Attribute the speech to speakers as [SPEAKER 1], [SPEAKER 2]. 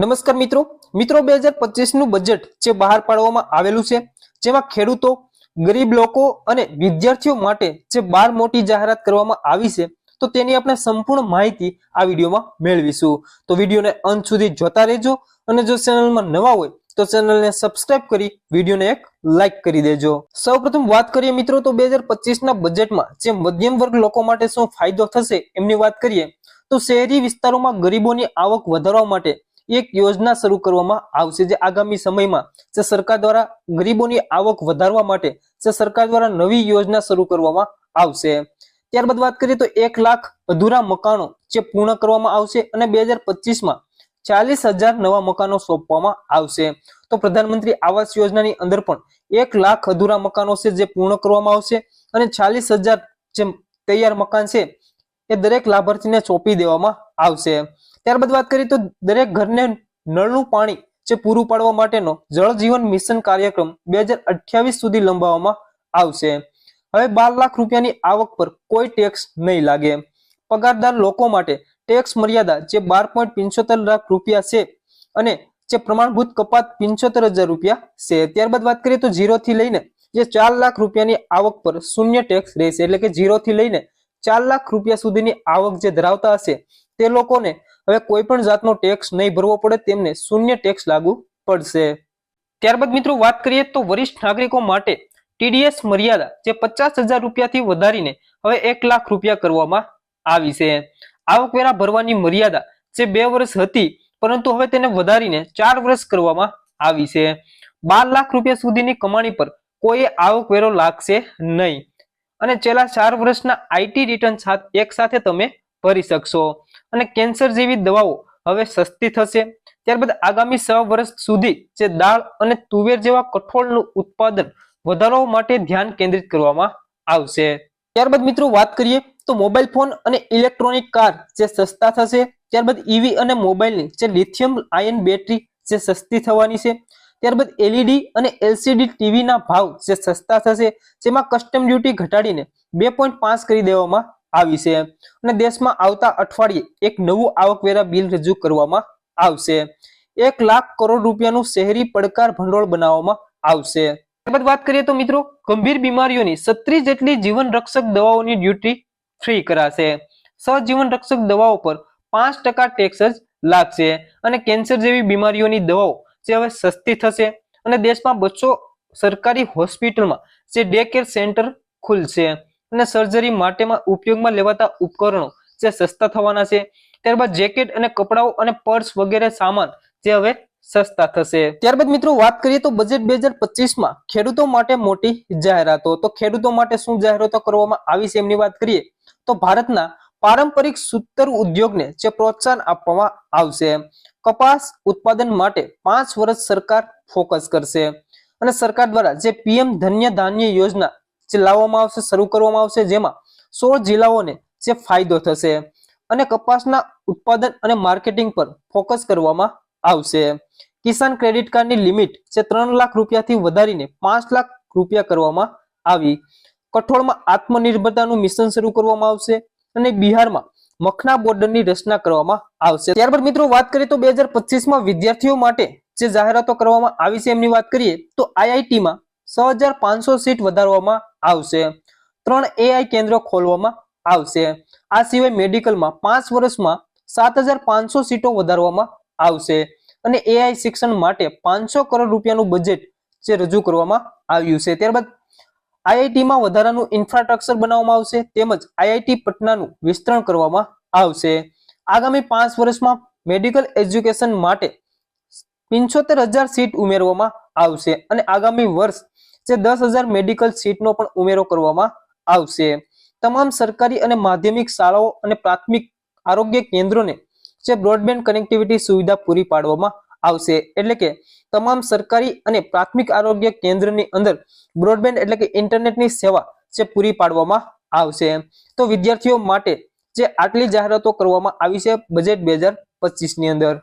[SPEAKER 1] નમસ્કાર મિત્રો. મિત્રો, બે હજાર પચીસનું બજેટ જે બહાર પાડવામાં આવેલું છે, જેમાં ખેડૂતો, ગરીબ લોકો અને વિદ્યાર્થીઓ માટે જે બાર મોટી જાહેરાત કરવામાં આવી છે, તો તેની આપણે સંપૂર્ણ માહિતી આ વિડીયોમાં મેળવીશું. તો વિડીયોને અંત સુધી જોતા રહેજો અને જો ચેનલમાં નવા હોય, તો ચેનલને સબસ્ક્રાઇબ કરી વિડીયોને એક લાઈક કરી દેજો. સૌપ્રથમ વાત કરીએ મિત્રો, તો બે હજાર પચીસના બજેટમાં જે મધ્યમ વર્ગ લોકો માટે શું ફાયદો થશે, એમની વાત કરીએ, તો શહેરી વિસ્તારોમાં ગરીબોની આવક વધારવા માટે એક યોજના શરૂ કરવામાં આવશે જે આગામી સમયમાં જે સરકાર દ્વારા ગરીબોની આવક વધારવા માટે જે સરકાર દ્વારા નવી યોજના શરૂ કરવામાં આવશે. ત્યારબાદ વાત કરીએ તો એક લાખ અધૂરા મકાનો જે પૂર્ણ કરવામાં આવશે અને બે હજાર પચીસમાં ચાલીસ હજાર નવા મકાનો સોંપવામાં આવશે. તો પ્રધાનમંત્રી આવાસ યોજનાની અંદર પણ એક લાખ અધૂરા મકાનો છે જે પૂર્ણ કરવામાં આવશે અને ચાલીસ હજાર જે તૈયાર મકાન છે એ દરેક લાભાર્થીને સોંપી દેવામાં આવશે. ત્યારબાદ વાત કરીએ તો દરેક ઘરને નળનું પાણી જે પૂરું પાડવા માટેનો જળ જીવન મિશન કાર્યક્રમ બે સુધી લંબાવવામાં આવશે. હવે બાર લાખ રૂપિયાની આવક પર કોઈ ટેક્સ નહીં લાગે. પગારદાર લોકો માટે ટેક્સ મર્યાદા જે બાર લાખ રૂપિયા છે અને જે પ્રમાણભૂત કપાત પિંચોતેર હજાર રૂપિયા છે. ત્યારબાદ વાત કરીએ તો થી લઈને જે ચાર લાખ રૂપિયાની આવક પર શૂન્ય ટેક્સ રહેશે. એટલે કે થી લઈને ચાર લાખ રૂપિયા સુધીની આવક જે ધરાવતા હશે તે લોકોને હવે કોઈ પણ જાતનો ટેક્સ નહીં ભરવો પડે તેમને શૂન્ય ટેક્સ લાગુ પડશે. ત્યારબાદ મિત્રો વાત કરીએ તો વરિષ્ઠ નાગરિકો માટે ટીડીએસ મર્યાદા જે પચાસ હજાર રૂપિયાથી વધારીને હવે એક લાખ રૂપિયા કરવામાં આવી છે. આવકવેરા ભરવાની મર્યાદા જે બે વર્ષ હતી, પરંતુ હવે તેને વધારીને ચાર વર્ષ કરવામાં આવી છે. બાર લાખ રૂપિયા સુધીની કમાણી પર કોઈ આવકવેરો લાગશે નહીં. અને છેલ્લા ચાર વર્ષના આઈટી રિટર્ન એક સાથે તમે ભરી શકશો. અને કેન્સર જેવી દવાઓ હવે સસ્તી થશે. ત્યારબાદ આગામી છ વર્ષ સુધી જે દાળ અને તુવેર જેવા કઠોળનું ઉત્પાદન વધારવા માટે ધ્યાન કેન્દ્રિત કરવામાં આવશે. ત્યારબાદ મિત્રો વાત કરીએ તો મોબાઈલ ફોન અને ઇલેક્ટ્રોનિક કાર જે સસ્તા થશે, ત્યારબાદ ઈવી અને મોબાઈલની જે લિથિયમ આયન બેટરી જે સસ્તી થવાની છે, ત્યારબાદ એલઈડી અને એલસીડી ટીવીના ભાવ જે સસ્તા થશે, જેમાં કસ્ટમ ડ્યુટી ઘટાડીને બે કરી દેવામાં આવી છે. અને દેશમાં આવતા અઠવાડિયે એક નવું આવકવેરા બિલ રજૂ કરવામાં આવશે. એક લાખ કરોડ રૂપિયાનું શહેરી પડકાર ભંડોળ બનાવવામાં આવશે. ત્યારબાદ વાત કરીએ તો મિત્રો, ગંભીર બીમારીઓની સત્રી જેટલી જીવન રક્ષક દવાઓની ડ્યુટી ફ્રી કરાશે. સજીવન રક્ષક દવાઓ પર પાંચ ટકા ટેક્સ જ લાગશે. અને કેન્સર જેવી બીમારીઓની દવાઓ જે હવે સસ્તી થશે. અને દેશમાં બસો સરકારી હોસ્પિટલમાં જે ડે કેર સેન્ટર ખુલશે. અને સર્જરી માટેમાં ઉપયોગમાં લેવાતા ઉપકરણો જે સસ્તા થવાના છે. ત્યારબાદ જેકેટ અને કપડાઓ અને પર્સ વગેરે સામાન જે હવે સસ્તા થશે. ત્યારબાદ મિત્રો વાત કરીએ તો બજેટ બે હજાર પચીસમાં ખેડૂતો માટે મોટી જાહેરાતો. તો ખેડૂતો માટે શું જાહેરાતો કરવામાં આવી છે એમની વાત કરીએ તો ભારતના પારંપરિક સૂતર ઉદ્યોગને જે પ્રોત્સાહન આપવામાં આવશે. કપાસ ઉત્પાદન માટે પાંચ વર્ષ સરકાર ફોકસ કરશે. અને સરકાર દ્વારા જે પીએમ ધન્ય ધાન્ય યોજના લાવવામાં આવશે, શરૂ કરવામાં આવશે, જેમાં સોળ જિલ્લાઓને જે ફાયદો થશે અને કપાસના ઉત્પાદન અને માર્કેટિંગ પર ફોકસ કરવામાં આવશે. કિસાન ક્રેડિટ કાર્ડની લિમિટ જે ત્રણ લાખ રૂપિયાથી વધારીને પાંચ લાખ રૂપિયા કરવામાં આવી. કઠોળમાં આત્મનિર્ભરતાનું મિશન શરૂ કરવામાં આવશે અને બિહારમાં મખના બોર્ડરની રચના કરવામાં આવશે. ત્યારબાદ મિત્રો વાત કરીએ તો બે હજાર પચીસમાં વિદ્યાર્થીઓ માટે જે જાહેરાતો કરવામાં આવી છે, એમની વાત કરીએ તો આઈઆઈટીમાં છ હજાર પાંચસો સીટ વધારવામાં આવશે. ત્રણ એઆઈ કેન્દ્રો ખોલવામાં આવશે. આ સિવાય મેડિકલમાં પાંચ વર્ષમાં સાત હજાર પાંચસો સીટો વધારવામાં આવશે. અને એઆઈ શિક્ષણ માટે પાંચસો કરોડ રૂપિયાનું બજેટ જે રજૂ કરવામાં આવ્યું છે. ત્યારબાદ આઈઆઈટીમાં વધારાનું ઇન્ફ્રાસ્ટ્રક્ચર બનાવવામાં આવશે. તેમજ આઈઆઈટી પટનાનું વિસ્તરણ કરવામાં આવશે. આગામી પાંચ વર્ષમાં મેડિકલ એજ્યુકેશન માટે પંચોતેર હજાર સીટ ઉમેરવામાં આવશે અને આગામી વર્ષ જે દસ મેડિકલ સીટનો પણ ઉમેરો કરવામાં આવશે. તમામ સરકારી અને માધ્યમિક શાળાઓ અને પ્રાથમિક આરોગ્ય કેન્દ્રોને જે બ્રોડબેન્ડ કનેક્ટિવિટી સુવિધા પૂરી પાડવામાં આવશે. એટલે કે તમામ સરકારી અને પ્રાથમિક આરોગ્ય કેન્દ્રની અંદર બ્રોડબેન્ડ એટલે કે ઇન્ટરનેટની સેવા જે પૂરી પાડવામાં આવશે. તો વિદ્યાર્થીઓ માટે જે આટલી જાહેરાતો કરવામાં આવી છે બજેટ બે પચીસની અંદર.